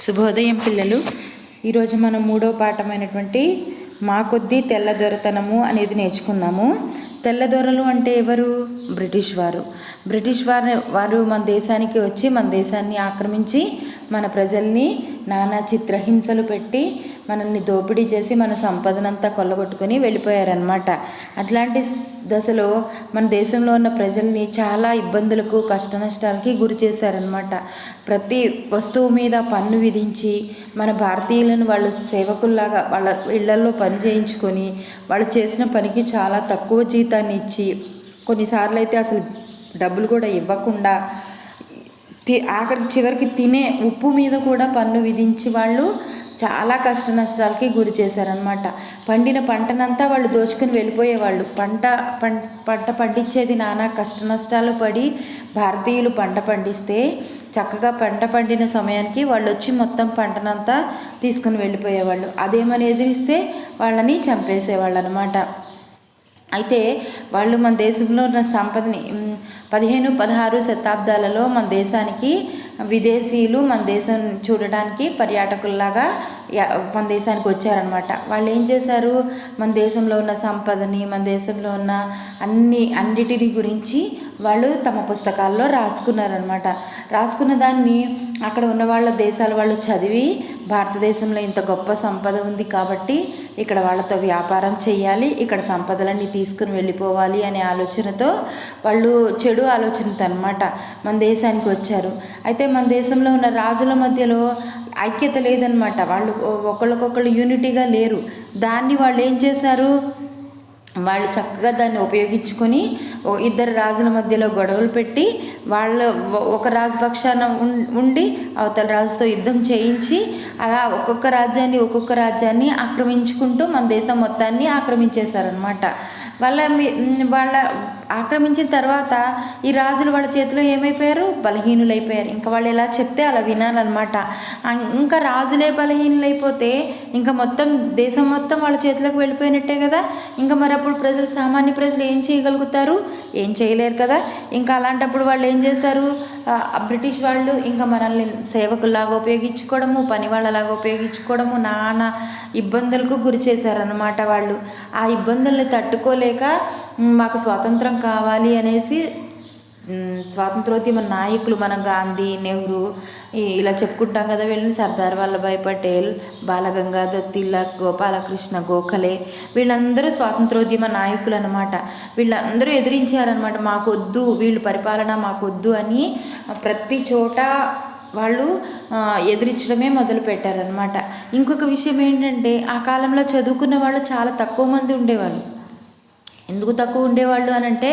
శుభోదయం పిల్లలు. ఈరోజు మనం మూడో పాఠమైనటువంటి మా కొద్దీ తెల్లదొరతనము అనేది నేర్చుకుందాము. తెల్లదొరలు అంటే ఎవరు? బ్రిటిష్ వారు. బ్రిటిష్ వారి వారు మన దేశానికి వచ్చి మన దేశాన్ని ఆక్రమించి మన ప్రజల్ని నానా చిత్రహింసలు పెట్టి మనల్ని దోపిడీ చేసి మన సంపదనంతా కొల్లగొట్టుకొని వెళ్ళిపోయారనమాట అట్లాంటి దశలో మన దేశంలో ఉన్న ప్రజల్ని చాలా ఇబ్బందులకు కష్ట నష్టాలకి గురి చేశారనమాట ప్రతి వస్తువు మీద పన్ను విధించి మన భారతీయులను వాళ్ళు సేవకుల్లాగా వాళ్ళ ఇళ్ళల్లో పని చేయించుకొని వాళ్ళు చేసిన పనికి చాలా తక్కువ జీతాన్ని ఇచ్చి కొన్నిసార్లు అయితే అసలు డబ్బులు కూడా ఇవ్వకుండా ఆఖరి ఆఖరికి చివరికి తినే ఉప్పు మీద కూడా పన్ను విధించి వాళ్ళు చాలా కష్ట నష్టాలకి గురి చేశారనమాట పండిన పంటనంతా వాళ్ళు దోచుకుని వెళ్ళిపోయేవాళ్ళు. పంట పం పంట పండించేది నానా కష్ట నష్టాలు పడి భారతీయులు పంట పండిస్తే చక్కగా పంట పండిన సమయానికి వాళ్ళు వచ్చి మొత్తం పంటనంతా తీసుకుని వెళ్ళిపోయేవాళ్ళు. అదేమని ఎదిరిస్తే వాళ్ళని చంపేసేవాళ్ళు అనమాట అయితే వాళ్ళు మన దేశంలో ఉన్న సంపదని పదిహేను పదహారు శతాబ్దాలలో మన దేశానికి విదేశీయులు మన దేశం చూడడానికి పర్యాటకుల్లాగా మన దేశానికి వచ్చారనమాట వాళ్ళు ఏం చేశారు? మన దేశంలో ఉన్న సంపదని మన దేశంలో ఉన్న అన్ని అన్నిటిని గురించి వాళ్ళు తమ పుస్తకాల్లో రాసుకున్నారనమాట రాసుకున్న దాన్ని అక్కడ ఉన్న వాళ్ళ దేశాల వాళ్ళు చదివి భారతదేశంలో ఇంత గొప్ప సంపద ఉంది కాబట్టి ఇక్కడ వాళ్ళతో వ్యాపారం చేయాలి ఇక్కడ సంపదలన్నీ తీసుకుని వెళ్ళిపోవాలి అనే ఆలోచనతో వాళ్ళు చెడు ఆలోచనతో అనమాట మన దేశానికి వచ్చారు. అయితే మన దేశంలో ఉన్న రాజుల మధ్యలో ఐక్యత లేదనమాట. వాళ్ళు ఒకళ్ళకొకళ్ళు యూనిటీగా లేరు. దాన్ని వాళ్ళు ఏం చేశారు? వాళ్ళు చక్కగా దాన్ని ఉపయోగించుకొని ఇద్దరు రాజుల మధ్యలో గొడవలు పెట్టి వాళ్ళ ఒక రాజు పక్షాన ఉండి అవతల రాజుతో యుద్ధం చేయించి అలా ఒక్కొక్క రాజ్యాన్ని ఒక్కొక్క రాజ్యాన్ని ఆక్రమించుకుంటూ మన దేశం మొత్తాన్ని ఆక్రమించేశారనమాట వాళ్ళ వాళ్ళ ఆక్రమించిన తర్వాత ఈ రాజులు వాళ్ళ చేతిలో ఏమైపోయారు? బలహీనులైపోయారు. ఇంకా వాళ్ళు ఎలా చెప్తే అలా వినాలన్నమాట. ఇంకా రాజులే బలహీనులైపోతే ఇంకా మొత్తం దేశం మొత్తం వాళ్ళ చేతిలోకి వెళ్ళిపోయినట్టే కదా? ఇంకా మరి అప్పుడు ప్రజలు సామాన్య ప్రజలు ఏం చేయగలుగుతారు? ఏం చేయలేరు కదా? ఇంకా అలాంటప్పుడు వాళ్ళు ఏం చేశారు? బ్రిటిష్ వాళ్ళు ఇంకా మనల్ని సేవకుల్లాగా ఉపయోగించుకోవడము పని వాళ్ళలాగా ఉపయోగించుకోవడము నానా ఇబ్బందులకు గురి చేశారనమాట వాళ్ళు. ఆ ఇబ్బందుల్ని తట్టుకోలేక మాకు స్వాతంత్రం కావాలి అనేసి స్వాతంత్రోద్యమ నాయకులు మన గాంధీ నెహ్రూ ఇలా చెప్పుకుంటాం కదా వీళ్ళని సర్దార్ వల్లభాయ్ పటేల్ బాలగంగాధర్ తిలక్ గోపాలకృష్ణ గోఖలే. వీళ్ళందరూ స్వాతంత్రోద్యమ నాయకులు అనమాట వీళ్ళందరూ ఎదిరించారనమాట మాకొద్దు వీళ్ళు పరిపాలన మాకొద్దు అని ప్రతి చోట వాళ్ళు ఎదిరించడమే మొదలు పెట్టారనమాట ఇంకొక విషయం ఏంటంటే ఆ కాలంలో చదువుకున్న వాళ్ళు చాలా తక్కువ మంది ఉండేవాళ్ళు. ఎందుకు తక్కువ ఉండేవాళ్ళు అని అంటే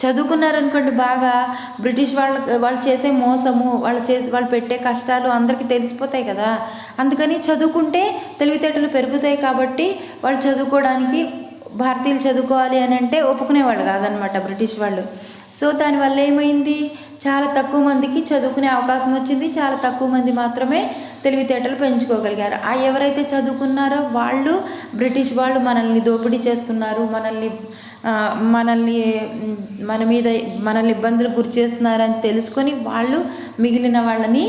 చదువుకున్నారనుకోండి బాగా బ్రిటిష్ వాళ్ళ వాళ్ళు చేసే మోసము వాళ్ళు చే వాళ్ళు పెట్టే కష్టాలు అందరికీ తెలిసిపోతాయి కదా. అందుకని చదువుకుంటే తెలివితేటలు పెరుగుతాయి కాబట్టి వాళ్ళు చదువుకోవడానికి భారతీయులు చదువుకోవాలి అని అంటే ఒప్పుకునేవాళ్ళు కాదనమాట బ్రిటిష్ వాళ్ళు. సో దానివల్ల ఏమైంది? చాలా తక్కువ మందికి చదువుకునే అవకాశం వచ్చింది. చాలా తక్కువ మంది మాత్రమే తెలివితేటలు పెంచుకోగలిగారు. ఆ ఎవరైతే చదువుకున్నారో వాళ్ళు బ్రిటిష్ వాళ్ళు మనల్ని దోపిడీ చేస్తున్నారు మనల్ని మనల్ని మన మీద మనల్ని ఇబ్బందులు గురి చేస్తున్నారని తెలుసుకొని వాళ్ళు మిగిలిన వాళ్ళని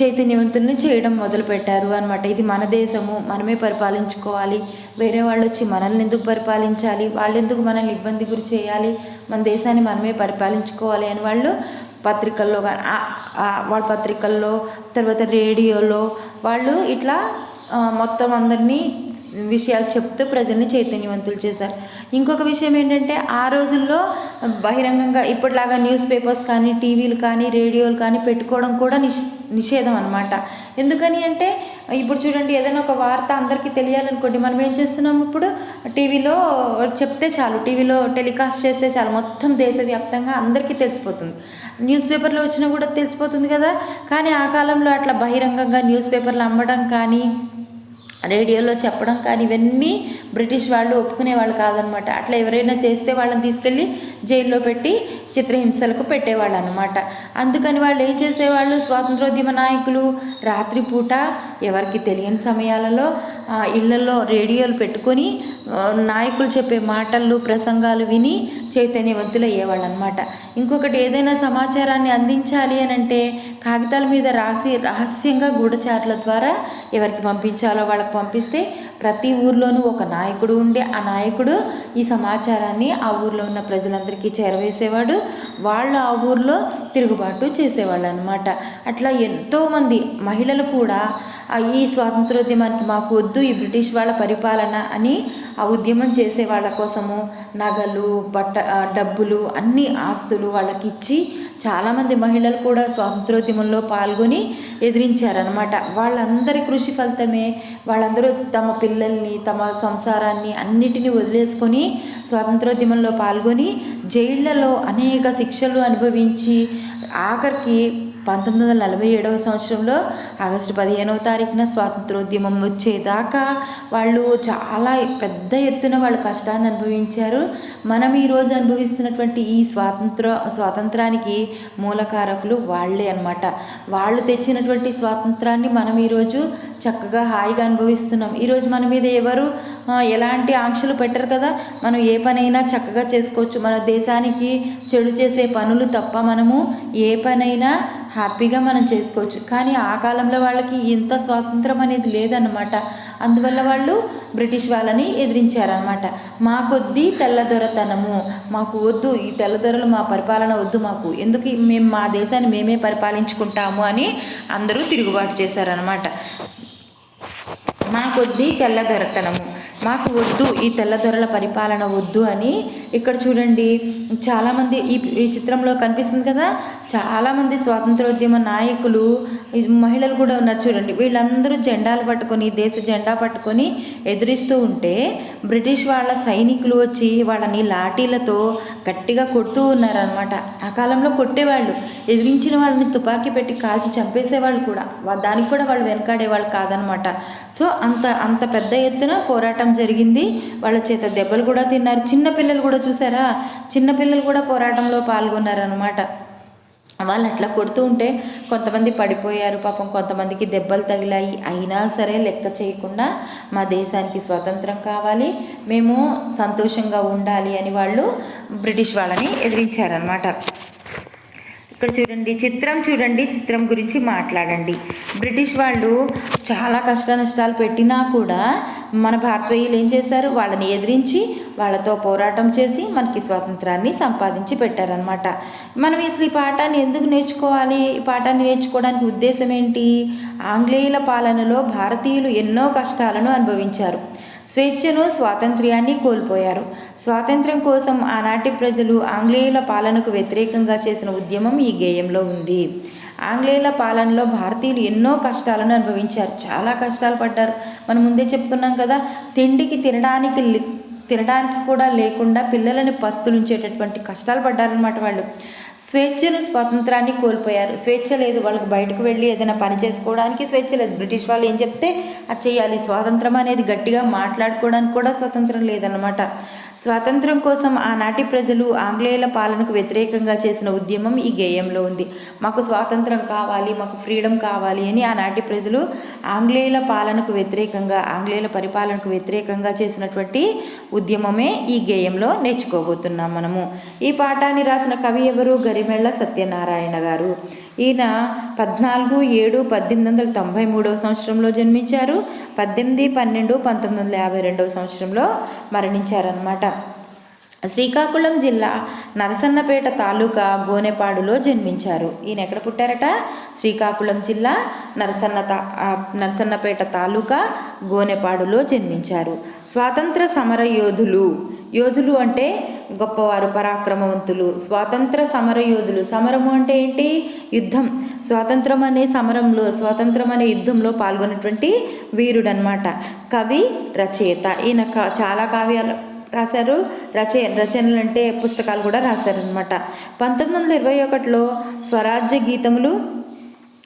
చైతన్యవంతుల్ని చేయడం మొదలుపెట్టారు అనమాట ఇది మన దేశము మనమే పరిపాలించుకోవాలి. వేరే వాళ్ళు వచ్చి మనల్ని ఎందుకు పరిపాలించాలి? వాళ్ళు ఎందుకు మనల్ని ఇబ్బంది గురి చేయాలి? మన దేశాన్ని మనమే పరిపాలించుకోవాలి అని వాళ్ళు పత్రికల్లో వాళ్ళ పత్రికల్లో తర్వాత రేడియోలో వాళ్ళు ఇట్లా మొత్తం అందరినీ విషయాలు చెప్తూ ప్రజల్ని చైతన్యవంతులు చేశారు. ఇంకొక విషయం ఏంటంటే ఆ రోజుల్లో బహిరంగంగా ఇప్పటిలాగా న్యూస్ పేపర్స్ కానీ టీవీలు కానీ రేడియోలు కానీ పెట్టుకోవడం కూడా నిష్ నిషేధం అనమాట ఎందుకని అంటే ఇప్పుడు చూడండి ఏదైనా ఒక వార్త అందరికీ తెలియాలనుకోండి మనం ఏం చేస్తున్నాం ఇప్పుడు? టీవీలో చెప్తే చాలు టీవీలో టెలికాస్ట్ చేస్తే చాలు మొత్తం దేశవ్యాప్తంగా అందరికీ తెలిసిపోతుంది. న్యూస్ పేపర్లో వచ్చినా కూడా తెలిసిపోతుంది కదా. కానీ ఆ కాలంలో అట్లా బహిరంగంగా న్యూస్ పేపర్లు అమ్మడం కానీ రేడియోలో చెప్పడం కానీ ఇవన్నీ బ్రిటిష్ వాళ్ళు ఒప్పుకునే వాళ్ళు కాదనమాట. అట్లా ఎవరైనా చేస్తే వాళ్ళని తీసుకెళ్ళి జైల్లో పెట్టి చిత్రహింసలకు పెట్టేవాళ్ళు అనమాట అందుకని వాళ్ళు ఏం చేసేవాళ్ళు? స్వాతంత్రోద్యమ నాయకులు రాత్రిపూట ఎవరికి తెలియని సమయాలలో ఇళ్ళలో రేడియోలు పెట్టుకొని నాయకులు చెప్పే మాటలు ప్రసంగాలు విని చైతన్యవంతులు అయ్యేవాళ్ళు అనమాట ఇంకొకటి ఏదైనా సమాచారాన్ని అందించాలి అని అంటే కాగితాల మీద రాసి రహస్యంగా గూఢచారుల ద్వారా ఎవరికి పంపించాలో వాళ్ళకి పంపిస్తే ప్రతి ఊర్లోనూ ఒక నాయకుడు ఉండే. ఆ నాయకుడు ఈ సమాచారాన్ని ఆ ఊర్లో ఉన్న ప్రజలందరికీ చేరవేసేవాడు. వాళ్ళు ఆ ఊర్లో తిరుగుబాటు చేసేవాళ్ళు అనమాట అట్లా ఎంతోమంది మహిళలు కూడా ఈ స్వాతంత్రోద్యమానికి మాకు వద్దు ఈ బ్రిటిష్ వాళ్ళ పరిపాలన అని ఆ ఉద్యమం చేసే వాళ్ళ కోసము నగలు బట్ట డబ్బులు అన్ని ఆస్తులు వాళ్ళకి ఇచ్చి చాలామంది మహిళలు కూడా స్వాతంత్రోద్యమంలో పాల్గొని ఎదిరించారనమాట వాళ్ళందరి కృషి ఫలితమే వాళ్ళందరూ తమ పిల్లల్ని తమ సంసారాన్ని అన్నిటినీ వదిలేసుకొని స్వాతంత్రోద్యమంలో పాల్గొని జైళ్ళలో అనేక శిక్షలు అనుభవించి ఆఖరికి పంతొమ్మిది వందల నలభై ఏడవ సంవత్సరంలో ఆగస్టు పదిహేనవ తారీఖున స్వాతంత్రోద్యమం వచ్చేదాకా వాళ్ళు చాలా పెద్ద ఎత్తున వాళ్ళ కష్టాన్ని అనుభవించారు. మనం ఈరోజు అనుభవిస్తున్నటువంటి ఈ స్వాతంత్ర స్వాతంత్రానికి మూలకారకులు వాళ్ళే అన్నమాట. వాళ్ళు తెచ్చినటువంటి స్వాతంత్రాన్ని మనం ఈరోజు చక్కగా హాయిగా అనుభవిస్తున్నాం. ఈరోజు మన మీద ఎవరు ఎలాంటి ఆంక్షలు పెట్టరు కదా? మనం ఏ పనైనా చక్కగా చేసుకోవచ్చు. మన దేశానికి చెడు చేసే పనులు తప్ప మనము ఏ పనైనా హ్యాపీగా మనం చేసుకోవచ్చు. కానీ ఆ కాలంలో వాళ్ళకి ఇంత స్వాతంత్రం అనేది లేదన్నమాట. అందువల్ల వాళ్ళు బ్రిటిష్ వాళ్ళని ఎదిరించారనమాట మా కొద్దీ తెల్లదొరతనము. మాకు వద్దు ఈ తెల్లదొరలు మా పరిపాలన వద్దు మాకు. ఎందుకు మేము మా దేశాన్ని మేమే పరిపాలించుకుంటాము అని అందరూ తిరుగుబాటు చేశారనమాట మా కొద్దీ తెల్లదొరతనము. మాకు వద్దు ఈ తెల్లదొరల పరిపాలన వద్దు అని ఇక్కడ చూడండి. చాలామంది ఈ ఈ చిత్రంలో కనిపిస్తుంది కదా చాలామంది స్వాతంత్రోద్యమ నాయకులు మహిళలు కూడా ఉన్నారు చూడండి. వీళ్ళందరూ జెండాలు పట్టుకొని దేశ జెండా పట్టుకొని ఎదురిస్తూ ఉంటే బ్రిటిష్ వాళ్ళ సైనికులు వచ్చి వాళ్ళని లాఠీలతో గట్టిగా కొడుతూ ఉన్నారనమాట ఆ కాలంలో కొట్టేవాళ్ళు ఎదిరించిన వాళ్ళని తుపాకీ పెట్టి కాల్చి చంపేసేవాళ్ళు కూడా. దానికి కూడా వాళ్ళు వెనకాడేవాళ్ళు కాదనమాట సో అంత అంత పెద్ద ఎత్తున పోరాటం జరిగింది. వాళ్ళ చేత దెబ్బలు కూడా తిన్నారు. చిన్నపిల్లలు కూడా చూసారా? చిన్నపిల్లలు కూడా పోరాటంలో పాల్గొన్నారనమాట వాళ్ళు అట్లా కొడుతూ ఉంటే కొంతమంది పడిపోయారు. పాపం కొంతమందికి దెబ్బలు తగిలాయి. అయినా సరే లెక్క చేయకుండా మా దేశానికి స్వతంత్రం కావాలి. మేము సంతోషంగా ఉండాలి అని వాళ్ళు బ్రిటిష్ వాళ్ళని ఎదిరించారనమాట ఇక్కడ చూడండి చిత్రం చూడండి చిత్రం గురించి మాట్లాడండి. బ్రిటిష్ వాళ్ళు చాలా కష్ట నష్టాలు పెట్టినా కూడా మన భారతీయులు ఏం చేశారు? వాళ్ళని ఎదిరించి వాళ్ళతో పోరాటం చేసి మనకి స్వాతంత్రాన్ని సంపాదించి పెట్టారనమాట మనం అసలు ఈ పాఠాన్ని ఎందుకు నేర్చుకోవాలి? ఈ పాఠాన్ని నేర్చుకోవడానికి ఉద్దేశం ఏంటి? ఆంగ్లేయుల పాలనలో భారతీయులు ఎన్నో కష్టాలను అనుభవించారు. స్వేచ్ఛను స్వాతంత్ర్యాన్ని కోల్పోయారు. స్వాతంత్ర్యం కోసం ఆనాటి ప్రజలు ఆంగ్లేయుల పాలనకు వ్యతిరేకంగా చేసిన ఉద్యమం ఈ గేయంలో ఉంది. ఆంగ్లేయుల పాలనలో భారతీయులు ఎన్నో కష్టాలను అనుభవించారు. చాలా కష్టాలు పడ్డారు. మనం ముందే చెప్తున్నాం కదా తిండికి తినడానికి లే- తినడానికి కూడా లేకుండా పిల్లలని పస్తులుంచేటటువంటి కష్టాలు పడ్డారనమాట వాళ్ళు. స్వేచ్ఛను స్వాతంత్రాన్ని కోల్పోయారు. స్వేచ్ఛ లేదు వాళ్ళకి బయటకు వెళ్ళి ఏదైనా పని చేసుకోవడానికి స్వేచ్ఛ లేదు. బ్రిటిష్ వాళ్ళు ఏం చెప్తే అది చేయాలి స్వాతంత్రం అనేది గట్టిగా మాట్లాడుకోవడానికి కూడా స్వతంత్రం లేదన్నమాట. స్వాతంత్రం కోసం ఆనాటి ప్రజలు ఆంగ్లేయుల పాలనకు వ్యతిరేకంగా చేసిన ఉద్యమం ఈ గేయంలో ఉంది. మాకు స్వాతంత్రం కావాలి మాకు ఫ్రీడమ్ కావాలి అని ఆనాటి ప్రజలు ఆంగ్లేయుల పాలనకు వ్యతిరేకంగా ఆంగ్లేయుల పరిపాలనకు వ్యతిరేకంగా చేసినటువంటి ఉద్యమమే ఈ గేయంలో నేర్చుకోబోతున్నాం మనము. ఈ పాఠాన్ని రాసిన కవి ఎవరు? గరిమెళ్ళ సత్యనారాయణ గారు. ఈయన పద్నాలుగు ఏడు పద్దెనిమిది వందల తొంభై మూడవ సంవత్సరంలో జన్మించారు. పద్దెనిమిది పన్నెండు పంతొమ్మిది వందల యాభై రెండవ సంవత్సరంలో మరణించారనమాట శ్రీకాకుళం జిల్లా నరసన్నపేట తాలూకా గోనెపాడులో జన్మించారు. ఈయన ఎక్కడ పుట్టారట? శ్రీకాకుళం జిల్లా నరసన్న తా నరసన్నపేట తాలూకా గోనెపాడులో జన్మించారు. స్వాతంత్ర సమర యోధులు యోధులు అంటే గొప్పవారు పరాక్రమవంతులు స్వాతంత్ర సమర యోధులు సమరము అంటే ఏంటి? యుద్ధం. స్వాతంత్రం అనే సమరంలో స్వాతంత్రం అనే యుద్ధంలో పాల్గొన్నటువంటి వీరుడనమాట కవి రచయిత. ఈయన క- చాలా కావ్యాలు రాశారు. రచ రచనలు అంటే పుస్తకాలు కూడా రాశారనమాట పంతొమ్మిది వందల ఇరవై ఒకటిలో స్వరాజ్య గీతములు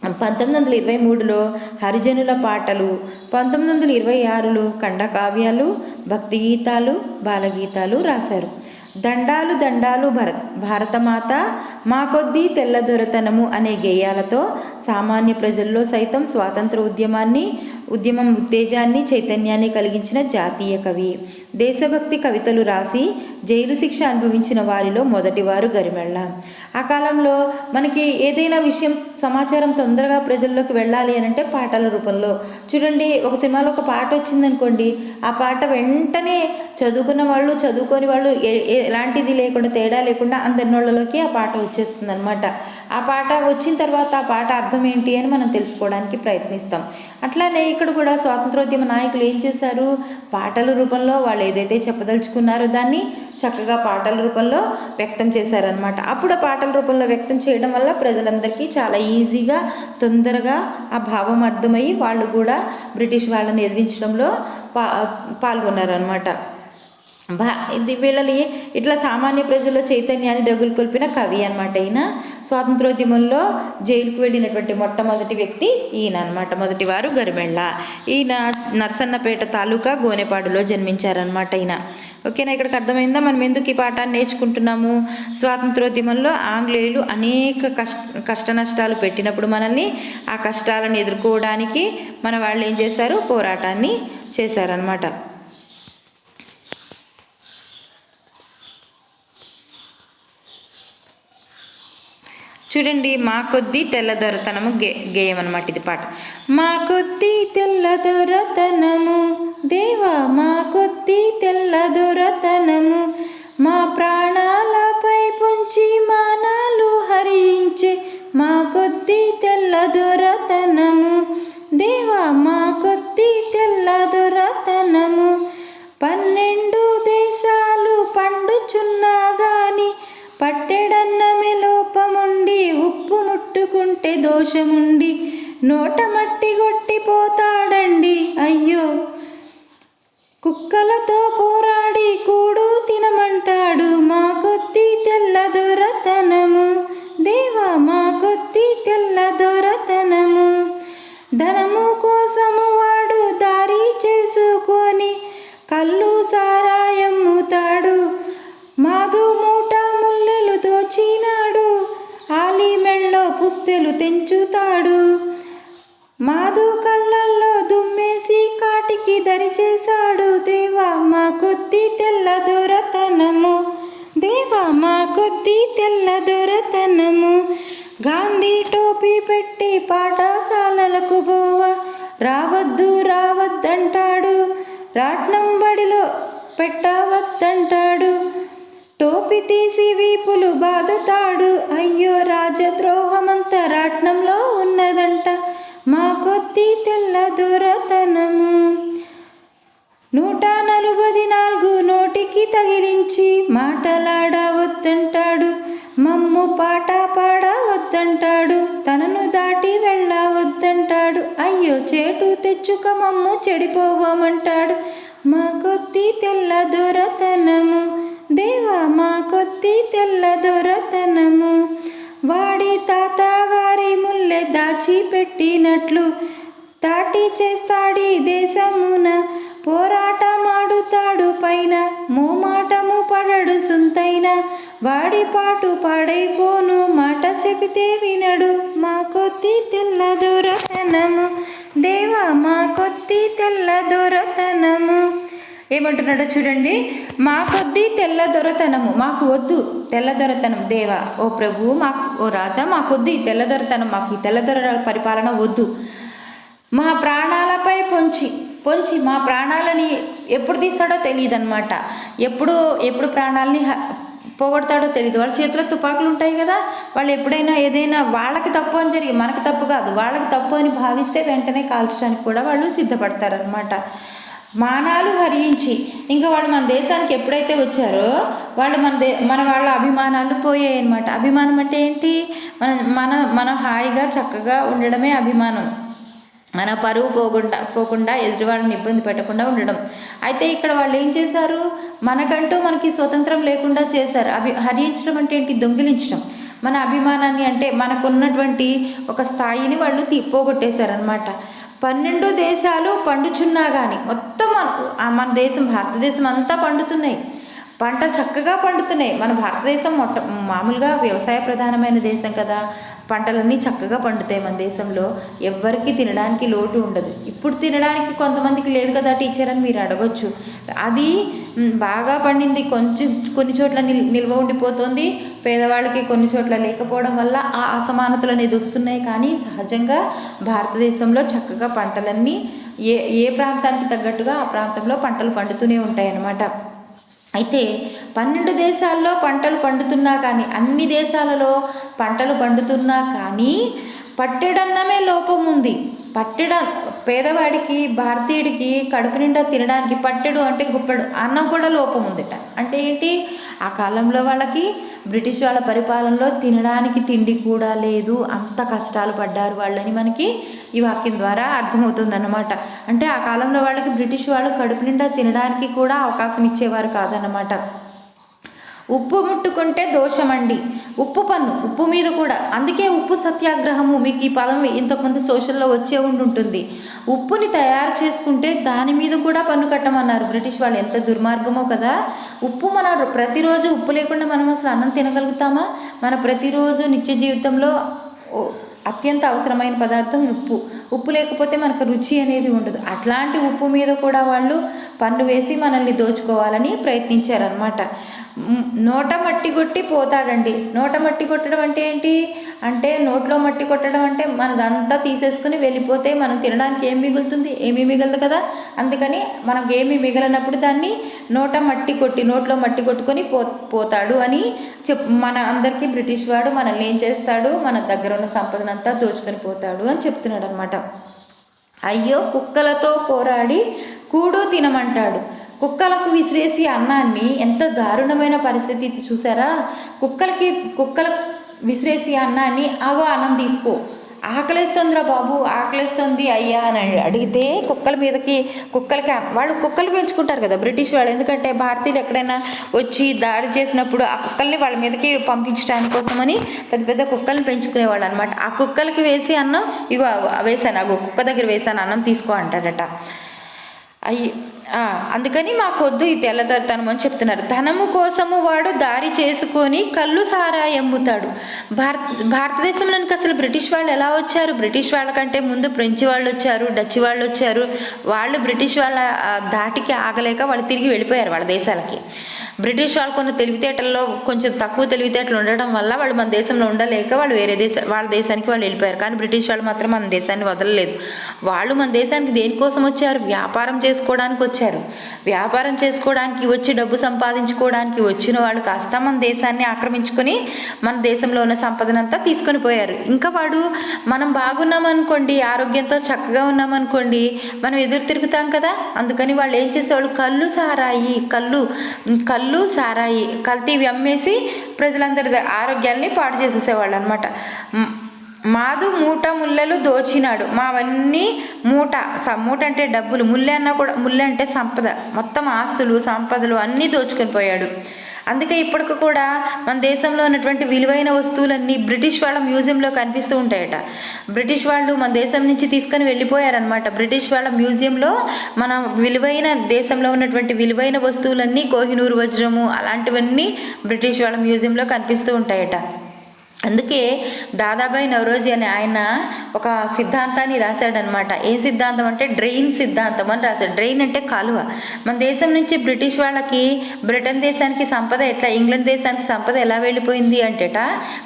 పంతొమ్మిది వందల ఇరవై మూడులో హరిజనుల పాటలు పంతొమ్మిది వందల ఇరవై ఆరులో ఖండకావ్యాలు భక్తి గీతాలు బాలగీతాలు రాశారు. దండాలు దండాలు భరత్ భారతమాత మా కొద్దీ తెల్లదొరతనము అనే గేయాలతో సామాన్య ప్రజల్లో సైతం స్వాతంత్ర ఉద్యమాన్ని ఉద్యమం ఉత్తేజాన్ని చైతన్యాన్ని కలిగించిన జాతీయ కవి. దేశభక్తి కవితలు రాసి జైలు శిక్ష అనుభవించిన వారిలో మొదటివారు గరిమెళ్ళ. ఆ కాలంలో మనకి ఏదైనా విషయం సమాచారం తొందరగా ప్రజల్లోకి వెళ్ళాలి అని అంటే పాటల రూపంలో. చూడండి ఒక సినిమాలో ఒక పాట వచ్చిందనుకోండి ఆ పాట వెంటనే చదువుకున్న వాళ్ళు చదువుకొని వాళ్ళు ఏ- ఎలాంటిది లేకుండా తేడా లేకుండా అందరినోళ్ళలోకి ఆ పాట వచ్చేస్తుంది అనమాట ఆ పాట వచ్చిన తర్వాత ఆ పాట అర్థం ఏంటి అని మనం తెలుసుకోవడానికి ప్రయత్నిస్తాం. అట్లానే ఇక్కడ కూడా స్వాతంత్రోద్యమ నాయకులు ఏం చేశారు? పాటల రూపంలో వాళ్ళు ఏదైతే చెప్పదలుచుకున్నారో దాన్ని చక్కగా పాటల రూపంలో వ్యక్తం చేశారనమాట అప్పుడు పాటల రూపంలో వ్యక్తం చేయడం వల్ల ప్రజలందరికీ చాలా ఈజీగా తొందరగా ఆ భావం అర్థమయ్యి వాళ్ళు కూడా బ్రిటిష్ వాళ్ళని ఎదిరించడంలో పా పాల్గొన్నారనమాట ఇది వీళ్ళని ఇట్లా సామాన్య ప్రజల్లో చైతన్యాన్ని రగులుకొల్పిన కవి అనమాట ఈయన. స్వాతంత్రోద్యమంలో జైలుకు వెళ్ళినటువంటి మొట్టమొదటి వ్యక్తి ఈయన అనమాట మొదటి వారు గరిమెళ్ళ. ఈయన నర్సన్నపేట తాలూకా గోనెపాడులో జన్మించారనమాట ఈయన. ఓకేనా ఇక్కడికి అర్థమైందా? మనం ఎందుకు ఈ పాఠాన్ని నేర్చుకుంటున్నాము? స్వాతంత్రోద్యమంలో ఆంగ్లేయులు అనేక కష్ట కష్ట నష్టాలు పెట్టినప్పుడు మనల్ని ఆ కష్టాలను ఎదుర్కోవడానికి మన వాళ్ళు ఏం చేశారు? పోరాటాన్ని చేశారనమాట చూడండి మా కొద్ది తెల్లదొరతనము గే గేయం అనమాట ఇది పాట. మా కొద్దీ తెల్లదొరతనము దేవా మా కొద్దీ తెల్లదొరతనము మా ప్రాణాలపై పొంచి మానాలు హరించే మా కొద్దీ తెల్లదొరతనము దేవా మా కొద్దీ తెల్లదొరతనము. పన్నెండు దేశాలు పండుచున్నా గాని పట్టెడన్నమే లోపముండి ఉప్పు ముట్టుకుంటే దోషముండి నోట మట్టి కొట్టిపోతాడండి అయ్యో! కుక్కలతో పోరాడి కూడు తినమంటాడు. మా కొద్ది తెల్ల దొరతనము. దేవా మా కొద్ది తెల్ల దొరతనము. ధనము కోసము మెళ్ళో తెంచుతాడు. మాధు కళ్ళల్లో దుమ్మేసి కాటికి దరి చేశాడు. దేవా మా కొద్ది తెల్ల దొరతనము. దేవా మా కొద్ది తెల్ల దొరతనము. గాంధీ టోపీ పెట్టి పాఠశాలలకు పోవ. రావద్దు రావద్దంటాడు. రాట్నం బడిలో పెట్టవద్దంటాడు. టోపి తీసి వీపులు బాదుతాడు. అయ్యో రాజద్రోహమంత రాట్నంలో ఉన్నదంట. మా కొద్ది తెల్ల దొరతనము నూట నలుబది నాలుగు నోటికి తగిలించి మాటలాడవద్దంటాడు. మమ్ము పాట పాడవద్దంటాడు. తనను దాటి వెళ్ళవద్దంటాడు. అయ్యో చేటు తెచ్చుక మమ్ము చెడిపోవమంటాడు. మా కొద్ది తెల్ల దొరతనము. దేవా మా కొద్ది తెల్ల దొరతనము. వాడి తాతగారి ముల్లె దాచిపెట్టినట్లు దాటి చేస్తాడి దేశమున. పోరాటమాడుతాడు పైన మోమాటము పడడు సుంతైన. వాడి పాటు పాడైపోను మాట చెబితే వినడు మా కొద్ది తెల్ల దొరతనము. దేవా మా కొద్ది ఏమంటున్నాడో చూడండి. మా కొద్దీ తెల్ల దొరతనము. మాకు వద్దు తెల్ల దొరతనం. దేవా ఓ ప్రభు మాకు ఓ రాజా మా కొద్దీ తెల్ల దొరతనం. మాకు ఈ తెల్ల దొర పరిపాలన వద్దు. మా ప్రాణాలపై పొంచి పొంచి మా ప్రాణాలని ఎప్పుడు తీస్తాడో తెలియదు అనమాట ఎప్పుడు ఎప్పుడు ప్రాణాలని పోగొడతాడో తెలియదు. వాళ్ళ చేతిలో తుపాకులు ఉంటాయి కదా. వాళ్ళు ఎప్పుడైనా ఏదైనా వాళ్ళకి తప్పు అని జరిగి మనకు తప్పు కాదు వాళ్ళకి తప్పు అని భావిస్తే వెంటనే కాల్చడానికి కూడా వాళ్ళు సిద్ధపడతారనమాట మానాలు హరించి ఇంకా వాళ్ళు మన దేశానికి ఎప్పుడైతే వచ్చారో వాళ్ళు మన దే మన వాళ్ళ అభిమానాలు పోయాయి అనమాట అభిమానం అంటే ఏంటి? మన మన మనం హాయిగా చక్కగా ఉండడమే అభిమానం. మన పరువు పోకుండా పోకుండా ఎదుటి వాళ్ళని ఇబ్బంది పెట్టకుండా ఉండడం. అయితే ఇక్కడ వాళ్ళు ఏం చేశారు? మనకంటూ మనకి స్వతంత్రం లేకుండా చేశారు. అభి హరించడం అంటే ఏంటి? దొంగిలించడం. మన అభిమానాన్ని అంటే మనకున్నటువంటి ఒక స్థాయిని వాళ్ళు తీ పోగొట్టేశారనమాట పన్నెండు దేశాలు పండుచున్నా కానీ మొత్తం మన దేశం భారతదేశం అంతా పండుతున్నాయి. పంటలు చక్కగా పండుతున్నాయి. మన భారతదేశం మొట్ట మామూలుగా వ్యవసాయ ప్రధానమైన దేశం కదా. పంటలన్నీ చక్కగా పండుతాయి మన దేశంలో. ఎవ్వరికి తినడానికి లోటు ఉండదు. ఇప్పుడు తినడానికి కొంతమందికి లేదు కదా టీచర్ అని మీరు అడగొచ్చు. అది బాగా పండింది. కొంచెం కొన్ని చోట్ల నిల్ నిల్వ ఉండిపోతుంది. పేదవాళ్ళకి కొన్ని చోట్ల లేకపోవడం వల్ల ఆ అసమానతలు అనేది వస్తున్నాయి. కానీ సహజంగా భారతదేశంలో చక్కగా పంటలన్నీ ఏ ఏ ప్రాంతానికి తగ్గట్టుగా ఆ ప్రాంతంలో పంటలు పండుతూనే ఉంటాయి అన్నమాట అయితే పన్నెండు దేశాల్లో పంటలు పండుతున్నా కానీ అన్ని దేశాలలో పంటలు పండుతున్నా కానీ పట్టెడన్నమే లోపం ఉంది పట్టడం పేదవాడికి భారతీయుడికి కడుపు నిండా తినడానికి పట్టెడు అంటే గుప్పెడు అన్నం కూడా లోపం ఉందిట. అంటే ఏంటి? ఆ కాలంలో వాళ్ళకి బ్రిటిష్ వాళ్ళ పరిపాలనలో తినడానికి తిండి కూడా లేదు. అంత కష్టాలు పడ్డారు వాళ్ళని మనకి ఈ వాక్యం ద్వారా అర్థమవుతుందన్నమాట. అంటే ఆ కాలంలో వాళ్ళకి బ్రిటిష్ వాళ్ళు కడుపు నిండా తినడానికి కూడా అవకాశం ఇచ్చేవారు కాదన్నమాట. ఉప్పు ముట్టుకుంటే దోషమండి. ఉప్పు పన్ను ఉప్పు మీద కూడా. అందుకే ఉప్పు సత్యాగ్రహము మీకు ఈ పదం ఇంతకుముందు సోషల్లో వచ్చే ఉండుంటుంది. ఉప్పుని తయారు చేసుకుంటే దాని మీద కూడా పన్ను కట్టమన్నారు. బ్రిటిష్ వాళ్ళు ఎంత దుర్మార్గమో కదా. ఉప్పు మన ప్రతిరోజు ఉప్పు లేకుండా మనం అసలు అన్నం తినగలుగుతామా? మన ప్రతిరోజు నిత్య జీవితంలో అత్యంత అవసరమైన పదార్థం ఉప్పు. ఉప్పు లేకపోతే మనకు రుచి అనేది ఉండదు. అట్లాంటి ఉప్పు మీద కూడా వాళ్ళు పన్ను వేసి మనల్ని దోచుకోవాలని ప్రయత్నించారనమాట నోట మట్టి కొట్టి పోతాడండి. నోట మట్టి కొట్టడం అంటే ఏంటి? అంటే నోట్లో మట్టి కొట్టడం అంటే మనదంతా తీసేసుకుని వెళ్ళిపోతే మనం తినడానికి ఏం మిగులుతుంది? ఏమీ మిగలదు కదా? అందుకని మనకు ఏమీ మిగలనప్పుడు దాన్ని నోట మట్టి కొట్టి నోట్లో మట్టి కొట్టుకొని పో పోతాడు అని చెప్ మన అందరికీ బ్రిటిష్ వాడు మనల్ని ఏం చేస్తాడు? మన దగ్గర ఉన్న సంపదనంతా దోచుకొని పోతాడు అని చెప్తున్నాడు అనమాట అయ్యో కుక్కలతో పోరాడి కూడు తినమంటాడు. కుక్కలకు విసిరేసి అన్నాన్ని ఎంత దారుణమైన పరిస్థితి చూసారా? కుక్కలకి కుక్కల విసిరేసి అన్నాన్ని ఆగో అన్నం తీసుకో. ఆకలేస్తుందిరా బాబు ఆకలేస్తుంది అయ్యా అని అడిగితే కుక్కల మీదకి కుక్కలకి వాళ్ళు కుక్కలు పెంచుకుంటారు కదా బ్రిటిష్ వాళ్ళు. ఎందుకంటే భారతీయులు ఎక్కడైనా వచ్చి దాడి చేసినప్పుడు ఆ కుక్కల్ని వాళ్ళ మీదకి పంపించడానికి కోసమని పెద్ద పెద్ద కుక్కల్ని పెంచుకునేవాళ్ళు అనమాట ఆ కుక్కలకి వేసి అన్నం ఇగో వేసాను అగో కుక్క దగ్గర వేసాను అన్నం తీసుకో అంటాడట అయ్యి అందుకని మాకొద్దు ఈ తెల్లదొరతనం అని చెప్తున్నారు. ధనము కోసము వాడు దారి చేసుకొని కళ్ళు సారా అమ్ముతాడు భారత భారతదేశంలోనికి అసలు బ్రిటిష్ వాళ్ళు ఎలా వచ్చారు? బ్రిటిష్ వాళ్ళకంటే ముందు ఫ్రెంచ్ వాళ్ళు వచ్చారు డచ్ వాళ్ళు వచ్చారు వాళ్ళు బ్రిటిష్ వాళ్ళ ధాటికి ఆగలేక వాళ్ళు తిరిగి వెళ్ళిపోయారు వాళ్ళ దేశాలకి. బ్రిటిష్ వాళ్ళు కొన్ని తెలివితేటల్లో కొంచెం తక్కువ తెలివితేటలు ఉండడం వల్ల వాళ్ళు మన దేశంలో ఉండలేక వాళ్ళు వేరే దేశ వాళ్ళ దేశానికి వాళ్ళు వెళ్ళిపోయారు. కానీ బ్రిటిష్ వాళ్ళు మాత్రం మన దేశాన్ని వదలలేదు. వాళ్ళు మన దేశానికి దేనికోసం వచ్చారు? వ్యాపారం చేసుకోవడానికి వచ్చారు. వ్యాపారం చేసుకోవడానికి వచ్చి డబ్బు సంపాదించుకోవడానికి వచ్చిన వాళ్ళు కాస్త మన దేశాన్ని ఆక్రమించుకొని మన దేశంలో ఉన్న సంపదనంతా తీసుకొని పోయారు. ఇంకా వాడు మనం బాగున్నాం అనుకోండి ఆరోగ్యంతో చక్కగా ఉన్నామనుకోండి మనం ఎదురు తిరుగుతాం కదా? అందుకని వాళ్ళు ఏం చేసేవాళ్ళు? కళ్ళు సారాయి కళ్ళు కళ్ళు కళ్ళు సారాయి కల్తీవి అమ్మేసి ప్రజలందరి ఆరోగ్యాన్ని ఆరోగ్యాల్ని పాడు చేసేసేవాళ్ళు అనమాట మాదు మూట ముల్లలు దోచినాడు. మావన్నీ మూట స- మూట అంటే డబ్బులు ముల్లె అన్నా కూడా ముల్లె అంటే సంపద. మొత్తం ఆస్తులు సంపదలు అన్నీ దోచుకొని పోయాడు. అందుకే ఇప్పటికి కూడా మన దేశంలో ఉన్నటువంటి విలువైన వస్తువులన్నీ బ్రిటిష్ వాళ్ళ మ్యూజియంలో కనిపిస్తూ ఉంటాయట. బ్రిటిష్ వాళ్ళు మన దేశం నుంచి తీసుకొని వెళ్ళిపోయారనమాట బ్రిటిష్ వాళ్ళ మ్యూజియంలో మన విలువైన దేశంలో ఉన్నటువంటి విలువైన వస్తువులన్నీ కోహినూరు వజ్రము అలాంటివన్నీ బ్రిటిష్ వాళ్ళ మ్యూజియంలో కనిపిస్తూ ఉంటాయట. అందుకే దాదాబాయి నవరోజీ అనే ఆయన ఒక సిద్ధాంతాన్ని రాశాడనమాట. ఏం సిద్ధాంతం అంటే డ్రెయిన్ సిద్ధాంతం అని రాశాడు. డ్రెయిన్ అంటే కాలువ. మన దేశం నుంచి బ్రిటిష్ వాళ్ళకి బ్రిటన్ దేశానికి సంపద ఎట్లా ఇంగ్లాండ్ దేశానికి సంపద ఎలా వెళ్ళిపోయింది అంటేట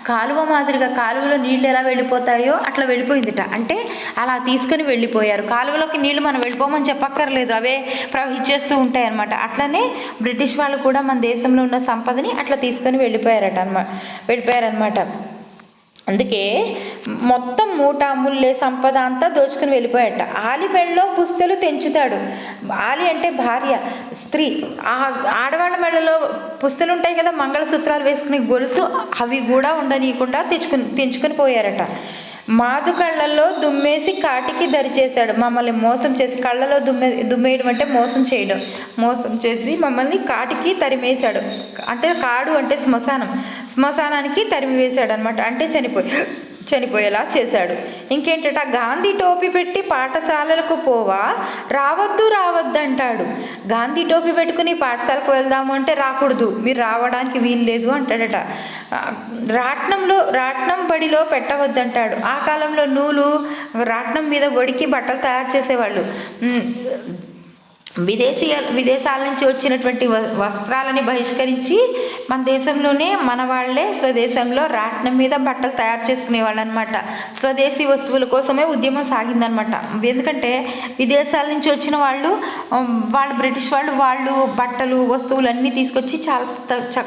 కాలువ మాదిరిగా కాలువలో నీళ్ళు ఎలా వెళ్ళిపోతాయో అట్లా వెళ్ళిపోయిందిట. అంటే అలా తీసుకొని వెళ్ళిపోయారు. కాలువలోకి నీళ్ళు మనం వెళ్ళిపోమని చెప్పక్కర్లేదు. అవే ప్రవహించేస్తూ ఉంటాయి అనమాట అట్లనే బ్రిటిష్ వాళ్ళు కూడా మన దేశంలో ఉన్న సంపదని అట్లా తీసుకొని వెళ్ళిపోయారట అనమాట వెళ్ళిపోయారనమాట అందుకే మొత్తం మూట ముల్లే సంపద అంతా దోచుకుని వెళ్ళిపోయాట. ఆలి మెడలో పుస్తలు తెంచుతాడు. ఆలి అంటే భార్య స్త్రీ. ఆ ఆడవాళ్ళ మెడలో పుస్తలు ఉంటాయి కదా మంగళసూత్రాలు వేసుకునే గొలుసు అవి కూడా ఉండనీయకుండా తెచ్చుకుని తెంచుకొని పోయారట. మాదు కళ్ళల్లో దుమ్మేసి కాటికి దరిచేశాడు. మమ్మల్ని మోసం చేసి కళ్ళలో దుమ్మే దుమ్మేయడం అంటే మోసం చేయడం. మోసం చేసి మమ్మల్ని కాటికి తరిమేశాడు. అంటే కాడు అంటే శ్మశానం. శ్మశానానికి తరిమివేశాడు అనమాట అంటే చనిపోయి. చనిపోయేలా చేశాడు. ఇంకేంటట? గాంధీ టోపీ పెట్టి పాఠశాలలకు పోవా? రావద్దు రావద్దంటాడు గాంధీ టోపీ పెట్టుకుని పాఠశాలకు వెళ్దాము అంటే రాకూడదు. మీరు రావడానికి వీలు లేదు అంటాడట. రాట్నంలో రాట్నం బడిలో పెట్టవద్దంటాడు ఆ కాలంలో నూలు రాట్నం మీద ఒడికి బట్టలు తయారు చేసేవాళ్ళు. విదేశీయ విదేశాల నుంచి వచ్చినటువంటి వ- వస్త్రాలని బహిష్కరించి మన దేశంలోనే మన వాళ్ళే స్వదేశంలో రాట్నం మీద బట్టలు తయారు చేసుకునేవాళ్ళు అనమాట స్వదేశీ వస్తువుల కోసమే ఉద్యమం సాగిందనమాట. ఎందుకంటే విదేశాల నుంచి వచ్చిన వాళ్ళు వాళ్ళు బ్రిటిష్ వాళ్ళు వాళ్ళు బట్టలు వస్తువులు అన్నీ తీసుకొచ్చి చాలా చక్క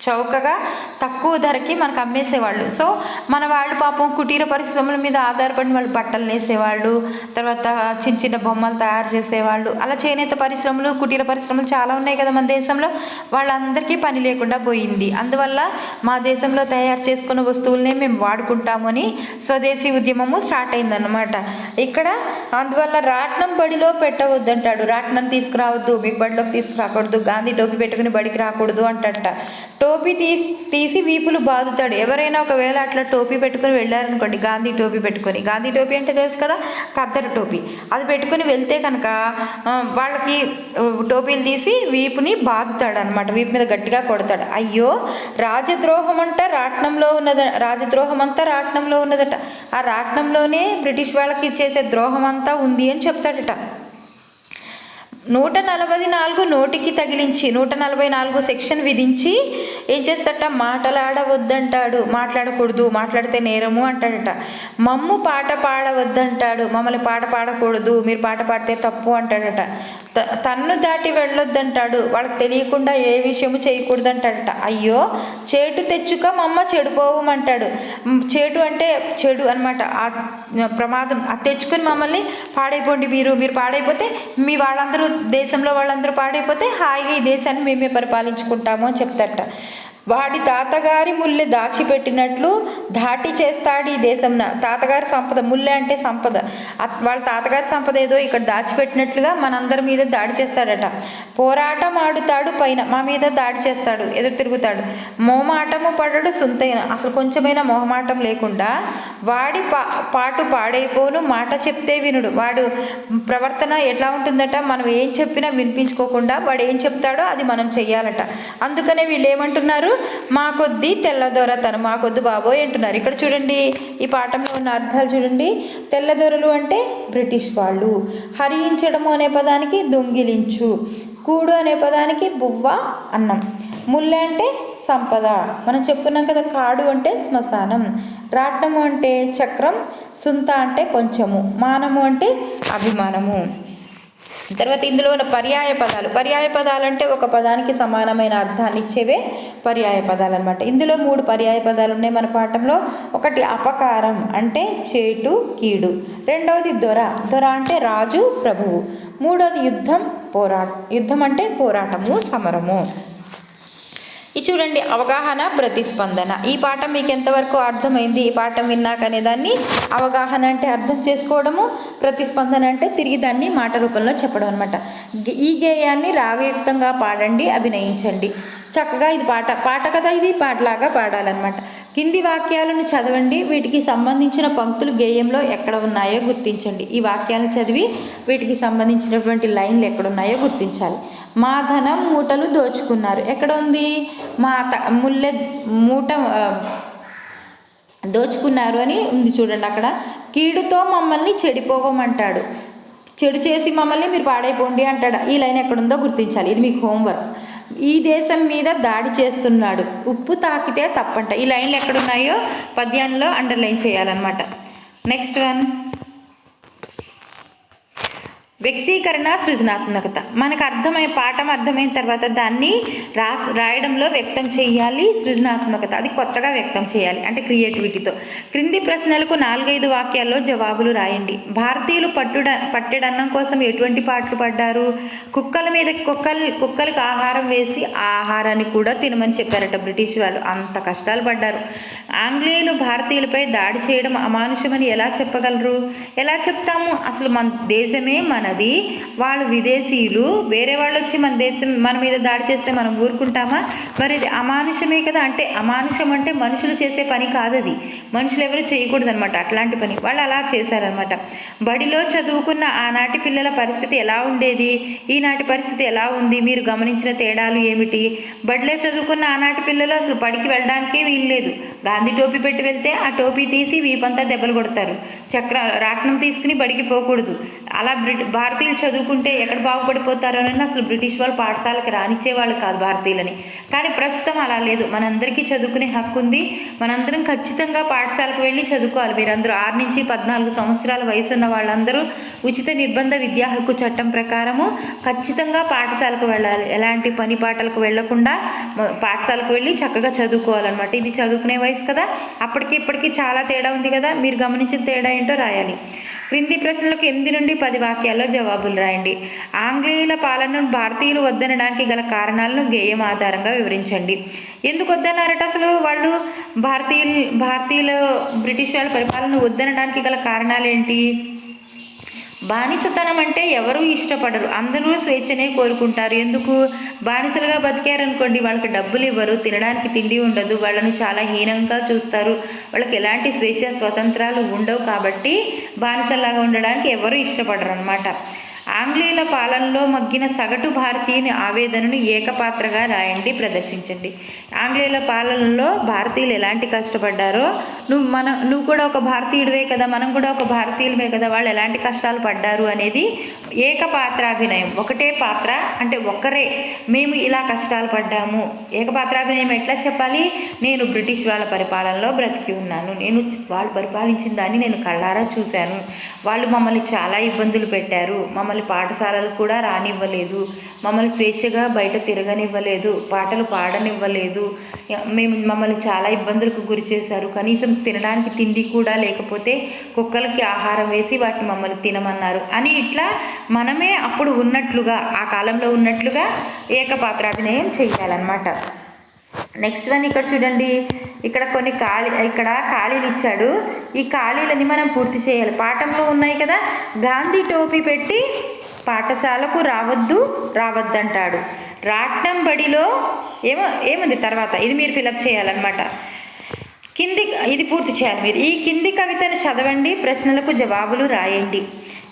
చౌకగా తక్కువ ధరకి మనకు అమ్మేసేవాళ్ళు. సో మన వాళ్ళు పాపం కుటీర పరిశ్రమల మీద ఆధారపడిన వాళ్ళు బట్టలు నేసేవాళ్ళు తర్వాత చిన్న చిన్న బొమ్మలు తయారు చేసేవాళ్ళు అలా చేనేత పరిశ్రమలు కుటీర పరిశ్రమలు చాలా ఉన్నాయి కదా మన దేశంలో. వాళ్ళందరికీ పని లేకుండా పోయింది. అందువల్ల మా దేశంలో తయారు చేసుకున్న వస్తువులనే మేము వాడుకుంటామని స్వదేశీ ఉద్యమము స్టార్ట్ అయిందన్నమాట. ఇక్కడ అందువల్ల రాట్నం బడిలో పెట్టవద్దంటాడు. రాట్నం తీసుకురావద్దు మీకు బడిలోకి తీసుకురాకూడదు గాంధీ టోపీ పెట్టుకుని బడికి రాకూడదు అంటట. టోపీ తీసి తీసి వీపులు బాదుతాడు. ఎవరైనా ఒకవేళ అట్లా టోపీ పెట్టుకుని వెళ్ళారనుకోండి గాంధీ టోపీ పెట్టుకొని. గాంధీ టోపీ అంటే తెలుసు కదా? కద్దరు టోపీ. అది పెట్టుకుని వెళ్తే కనుక వాళ్ళకి టోపీలు తీసి వీపుని బాదుతాడు అనమాట వీపు మీద గట్టిగా కొడతాడు. అయ్యో రాజద్రోహం అంట రాట్నంలో ఉన్నద రాజద్రోహం అంతా రాట్నంలో ఉన్నదట. ఆ రాట్నంలోనే బ్రిటిష్ వాళ్ళకి చేసే ద్రోహం అంతా ఉంది అని చెప్తాడట. నూట నలభై నాలుగు నోటికి తగిలించి నూట నలభై నాలుగు సెక్షన్ విధించి ఏం చేస్తాడట? మాటలాడవద్దంటాడు. మాట్లాడకూడదు. మాట్లాడితే నేరము అంటాడట. మమ్ము పాట పాడవద్దంటాడు. మమ్మల్ని పాట పాడకూడదు. మీరు పాట పాడితే తప్పు అంటాడట. త- తన్ను దాటి వెళ్ళొద్దంటాడు. వాళ్ళకి తెలియకుండా ఏ విషయము చేయకూడదు అంటాడట అయ్యో చేటు తెచ్చుక మమ్మ చెడిపోవమంటాడు. చేటు అంటే చెడు అనమాట ఆ ప్రమాదం. అది తెచ్చుకొని మమ్మల్ని పాడైపోండి మీరు మీరు పాడైపోతే మీ వాళ్ళందరూ దేశంలో వాళ్ళందరూ పాడైపోతే హాయిగా ఈ దేశాన్ని మేమే పరిపాలించుకుంటాము అని చెప్తారట. వాడి తాతగారి ముల్లె దాచిపెట్టినట్లు దాటి చేస్తాడు ఈ దేశంన. తాతగారి సంపద ముల్లె అంటే సంపద. వాళ్ళ తాతగారి సంపద ఏదో ఇక్కడ దాచిపెట్టినట్లుగా మనందరి మీద దాడి చేస్తాడట. పోరాటం ఆడుతాడు పైన మా మీద దాడి చేస్తాడు ఎదురు తిరుగుతాడు. మోమాటము పడడు సుంతైన. అసలు కొంచెమైనా మొహమాటం లేకుండా వాడి పా పాటు పాడైపోను మాట చెప్తే వినుడు. వాడు ప్రవర్తన ఎట్లా ఉంటుందట? మనం ఏం చెప్పినా వినిపించుకోకుండా వాడు ఏం చెప్తాడో అది మనం చెయ్యాలట. అందుకనే వీళ్ళు ఏమంటున్నారు మా కొద్దీ తెల్లదొరతను మా కొద్ది బాబోయ్ అంటున్నారు. ఇక్కడ చూడండి ఈ పాఠంలో ఉన్న అర్థాలు చూడండి. తెల్లదొరలు అంటే బ్రిటిష్ వాళ్ళు. హరించడము అనే పదానికి దొంగిలించు. కూడు అనే పదానికి బువ్వ అన్నం. ముల్ల అంటే సంపద. మనం చెప్పుకున్నాం కదా కాడు అంటే శ్మశానం. రాట్నము అంటే చక్రం. సుంత అంటే కొంచెము. మానము అంటే అభిమానము. తర్వాత ఇందులో ఉన్న పర్యాయ పదాలు. పర్యాయ పదాలు అంటే ఒక పదానికి సమానమైన అర్థాన్ని ఇచ్చేవే పర్యాయ పదాలు అనమాట ఇందులో మూడు పర్యాయ పదాలు ఉన్నాయి మన పాఠంలో. ఒకటి అపకారం అంటే చేటు కీడు. రెండవది దొర. దొర అంటే రాజు ప్రభువు. మూడవది యుద్ధం పోరాట యుద్ధం అంటే పోరాటము సమరము. ఇది చూడండి అవగాహన ప్రతిస్పందన. ఈ పాఠం మీకు ఎంతవరకు అర్థమైంది? ఈ పాఠం విన్నాక అనే దాన్ని అవగాహన అంటే అర్థం చేసుకోవడము ప్రతిస్పందన అంటే తిరిగి దాన్ని మాట రూపంలో చెప్పడం అనమాట ఈ గేయాన్ని రాగయుక్తంగా పాడండి అభినయించండి. చక్కగా ఇది పాట పాట కదా ఇది? పాటలాగా పాడాలన్నమాట. కింది వాక్యాలను చదవండి వీటికి సంబంధించిన పంక్తులు గేయంలో ఎక్కడ ఉన్నాయో గుర్తించండి. ఈ వాక్యాలను చదివి వీటికి సంబంధించినటువంటి లైన్లు ఎక్కడ ఉన్నాయో గుర్తించాలి. మా ధనం మూటలు దోచుకున్నారు. ఎక్కడ ఉంది మా త ముల్లె మూట దోచుకున్నారు అని ఉంది చూడండి అక్కడ. కీడుతో మమ్మల్ని చెడిపోవమంటాడు. చెడు చేసి మమ్మల్ని మీరు పాడైపోండి అంటాడు. ఈ లైన్ ఎక్కడుందో గుర్తించాలి. ఇది మీకు హోంవర్క్. ఈ దేశం మీద దాడి చేస్తున్నాడు. ఉప్పు తాకితే తప్పంట. ఈ లైన్లు ఎక్కడున్నాయో పద్యంలో అండర్లైన్ చేయాలన్నమాట. Next one. వ్యక్తీకరణ సృజనాత్మకత. మనకు అర్థమై పాఠం అర్థమైన తర్వాత దాన్ని రాస్ రాయడంలో వ్యక్తం చేయాలి సృజనాత్మకత. అది కొత్తగా వ్యక్తం చేయాలి. అంటే క్రియేటివిటీతో. క్రింది ప్రశ్నలకు నాలుగైదు వాక్యాల్లో జవాబులు రాయండి. భారతీయులు పట్టుడ పట్టెడన్నం కోసం ఎటువంటి పాటలు పడ్డారు కుక్కల మీద కుక్కలు కుక్కలకు ఆహారం వేసి ఆ ఆహారాన్ని కూడా తినమని చెప్పారట బ్రిటిష్ వాళ్ళు. అంత కష్టాలు పడ్డారు. ఆంగ్లేయులు భారతీయులపై దాడి చేయడం అమానుషమని ఎలా చెప్పగలరు? ఎలా చెప్తాము? అసలు మన దేశమే మనది. వాళ్ళు విదేశీయులు. వేరే వాళ్ళు వచ్చి మన దేశం మన మీద దాడి చేస్తే మనం ఊరుకుంటామా? మరి ఇది అమానుషమే కదా? అంటే అమానుషం అంటే మనుషులు చేసే పని కాదు అది మనుషులు ఎవరు చేయకూడదు అనమాట అట్లాంటి పని. వాళ్ళు అలా చేశారనమాట బడిలో చదువుకున్న ఆనాటి పిల్లల పరిస్థితి ఎలా ఉండేది? ఈనాటి పరిస్థితి ఎలా ఉంది? మీరు గమనించిన తేడాలు ఏమిటి? బడిలో చదువుకున్న ఆనాటి పిల్లలు అసలు బడికి వెళ్ళడానికే వీల్లేదు. గాంధీ టోపీ పెట్టి వెళ్తే ఆ టోపీ తీసి వీపంతా దెబ్బలు కొడతారు. చక్ర రాట్నం తీసుకుని బడికి పోకూడదు. అలా బ్రిటి భారతీయులు చదువుకుంటే ఎక్కడ బాగుపడిపోతారో అని అసలు బ్రిటిష్ వాళ్ళు పాఠశాలకు రానిచ్చేవాళ్ళు కాదు భారతీయులని. కానీ ప్రస్తుతం అలా లేదు. మనందరికీ చదువుకునే హక్కు ఉంది. మనందరం ఖచ్చితంగా పాఠశాలకు వెళ్ళి చదువుకోవాలి. మీరందరూ ఆరు నుంచి పద్నాలుగు సంవత్సరాల వయసు ఉన్న వాళ్ళందరూ ఉచిత నిర్బంధ విద్యా హక్కు చట్టం ప్రకారము ఖచ్చితంగా పాఠశాలకు వెళ్ళాలి. ఎలాంటి పని పాటలకు వెళ్ళకుండా పాఠశాలకు వెళ్ళి చక్కగా చదువుకోవాలన్నమాట. ఇది చదువుకునే వయసు కదా? అప్పటికి ఇప్పటికీ చాలా తేడా ఉంది కదా? మీరు గమనించిన తేడా ఏంటో రాయాలి. క్రింది ప్రశ్నలకు ఎనిమిది నుండి పది వాక్యాల్లో జవాబులు రాయండి. ఆంగ్లేయుల పాలనను భారతీయులు వద్దనడానికి గల కారణాలను గేయం ఆధారంగా వివరించండి. ఎందుకు వద్దన్నారట అసలు వాళ్ళు? భారతీయులు భారతీయులు బ్రిటిష్ వాళ్ళ పరిపాలన వద్దనడానికి గల కారణాలు ఏంటి బానిసతనం అంటే ఎవరు ఇష్టపడరు. అందరూ స్వేచ్ఛనే కోరుకుంటారు. ఎందుకు? బానిసలుగా బతికారనుకోండి వాళ్ళకి డబ్బులు ఇవ్వరు తినడానికి తిండి ఉండదు వాళ్ళని చాలా హీనంగా చూస్తారు. వాళ్ళకి ఎలాంటి స్వేచ్ఛ స్వతంత్రాలు ఉండవు కాబట్టి బానిసలాగా ఉండడానికి ఎవరు ఇష్టపడరు అనమాట ఆంగ్లేయుల పాలనలో మగ్గిన సగటు భారతీయుని ఆవేదనను ఏకపాత్రగా రాయండి ప్రదర్శించండి. ఆంగ్లేయుల పాలనలో భారతీయులు ఎలాంటి కష్టపడ్డారో నువ్వు మన నువ్వు కూడా ఒక భారతీయుడివే కదా మనం కూడా ఒక భారతీయులమే కదా వాళ్ళు ఎలాంటి కష్టాలు పడ్డారు అనేది ఏకపాత్రాభినయం. ఒకటే పాత్ర అంటే ఒక్కరే. మేము ఇలా కష్టాలు పడ్డాము. ఏకపాత్రాభినయం ఎట్లా చెప్పాలి? నేను బ్రిటిష్ వాళ్ళ పరిపాలనలో బ్రతికి ఉన్నాను. నేను వాళ్ళు పరిపాలించిన దాన్ని నేను కళ్ళారా చూశాను. వాళ్ళు మమ్మల్ని చాలా ఇబ్బందులు పెట్టారు. మమ్మల్ని పాఠశాలలు కూడా రానివ్వలేదు. మమ్మల్ని స్వేచ్ఛగా బయట తిరగనివ్వలేదు. పాటలు పాడనివ్వలేదు. మేము మమ్మల్ని చాలా ఇబ్బందులకు గురి చేశారు. కనీసం తినడానికి తిండి కూడా లేకపోతే కుక్కలకి ఆహారం వేసి వాటిని మమ్మల్ని తినమన్నారు. అని ఇట్లా మనమే అప్పుడు ఉన్నట్లుగా ఆ కాలంలో ఉన్నట్లుగా ఏకపాత్రాభినయం చేయాలన్నమాట. నెక్స్ట్ వన్ ఇక్కడ చూడండి. ఇక్కడ కొన్ని ఖాళీ ఇక్కడ ఖాళీలు ఇచ్చాడు. ఈ ఖాళీలని మనం పూర్తి చేయాలి. పాఠంలో ఉన్నాయి కదా. గాంధీ టోపీ పెట్టి పాఠశాలకు రావద్దు రావద్దంటాడు. రాట్నం బడిలో ఏమో ఏముంది తర్వాత? ఇది మీరు ఫిలప్ చేయాలన్నమాట. కింది ఇది పూర్తి చేయాలి మీరు. ఈ కింది కవితను చదవండి ప్రశ్నలకు జవాబులు రాయండి.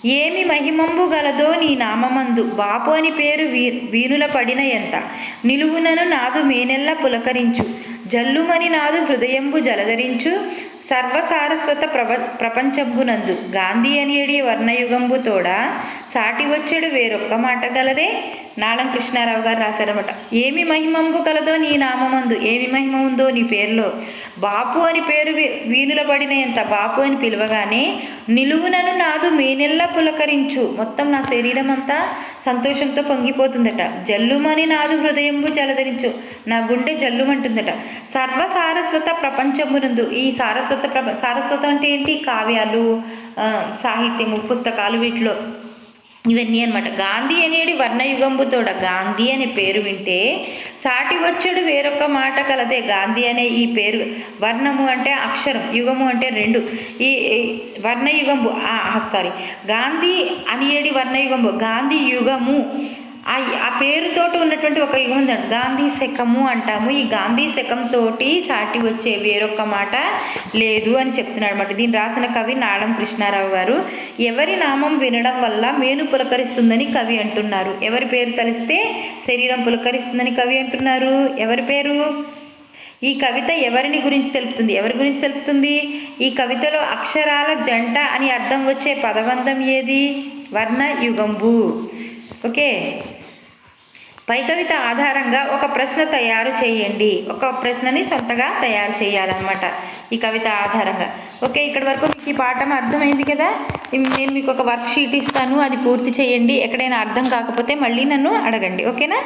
ఏమి మహిమంబు గలదో నీ నామమందు బాపు అని పేరు వీ వీనుల పడిన ఎంత. నిలువునను నాదు మేనెల్ల పులకరించు. జల్లుమని నాదు హృదయంబు జలధరించు. సర్వసారస్వత ప్రప ప్రపంచంబునందు గాంధీ అనియడి వర్ణయుగంబు తోడ సాటి వచ్చడు వేరొక్క మాట గలదే? నాళం కృష్ణారావు గారు రాశారన్నమాట. ఏమి మహిమంబు కలదో నీ నామమందు ఏమి మహిమ ఉందో నీ పేరులో. బాపు అని పేరు వీలుల పడిన ఎంత బాపు అని పిలవగానే నిలువునను నాదు మేనెల్లా పులకరించు. మొత్తం నా శరీరం అంతా సంతోషంతో పొంగిపోతుందట. జల్లుమని నాదు హృదయంబు జలధరించు నా గుండె జల్లుమంటుందట. సర్వ సారస్వత ప్రపంచమునందు ఈ సారస్వత ప్రప సారస్వతం అంటే ఏంటి? కావ్యాలు సాహిత్యము పుస్తకాలు వీటిలో. ఇవన్నీ అనమాట గాంధీ అనేది వర్ణయుగంబుతోడ గాంధీ అనే పేరు వింటే సాటి వచ్చడు వేరొక మాట కలదే. గాంధీ అనే ఈ పేరు వర్ణము అంటే అక్షరం యుగము అంటే రెండు. ఈ ఈ వర్ణయుగంబు సారీ గాంధీ అనియడి వర్ణయుగంబు గాంధీ యుగము ఆ ఆ పేరుతోటి ఉన్నటువంటి ఒక యుగం ఉంది గాంధీ శకము అంటాము. ఈ గాంధీ శకం తోటి సాటి వచ్చే వేరొక మాట లేదు అని చెప్తున్నాడు అనమాట దీన్ని రాసిన కవి నాడం కృష్ణారావు గారు. ఎవరి నామం వినడం వల్ల మేలు పులకరిస్తుందని కవి అంటున్నారు. ఎవరి పేరు తలిస్తే శరీరం పులకరిస్తుందని కవి అంటున్నారు. ఎవరి పేరు? ఈ కవిత ఎవరిని గురించి తెలుపుతుంది? ఎవరి గురించి తెలుపుతుంది? ఈ కవితలో అక్షరాల జంట అని అర్థం వచ్చే పదబంధం ఏది? వర్ణ యుగంబు ఓకే? పై కవిత ఆధారంగా ఒక ప్రశ్న తయారు చేయండి. ఒక ప్రశ్నని సొంతగా తయారు చేయాలన్నమాట ఈ కవిత ఆధారంగా. ఓకే ఇక్కడి వరకు మీకు ఈ పాఠం అర్థమైంది కదా? నేను మీకు ఒక వర్క్ షీట్ ఇస్తాను అది పూర్తి చేయండి. ఎక్కడైనా అర్థం కాకపోతే మళ్ళీ నన్ను అడగండి. ఓకేనా?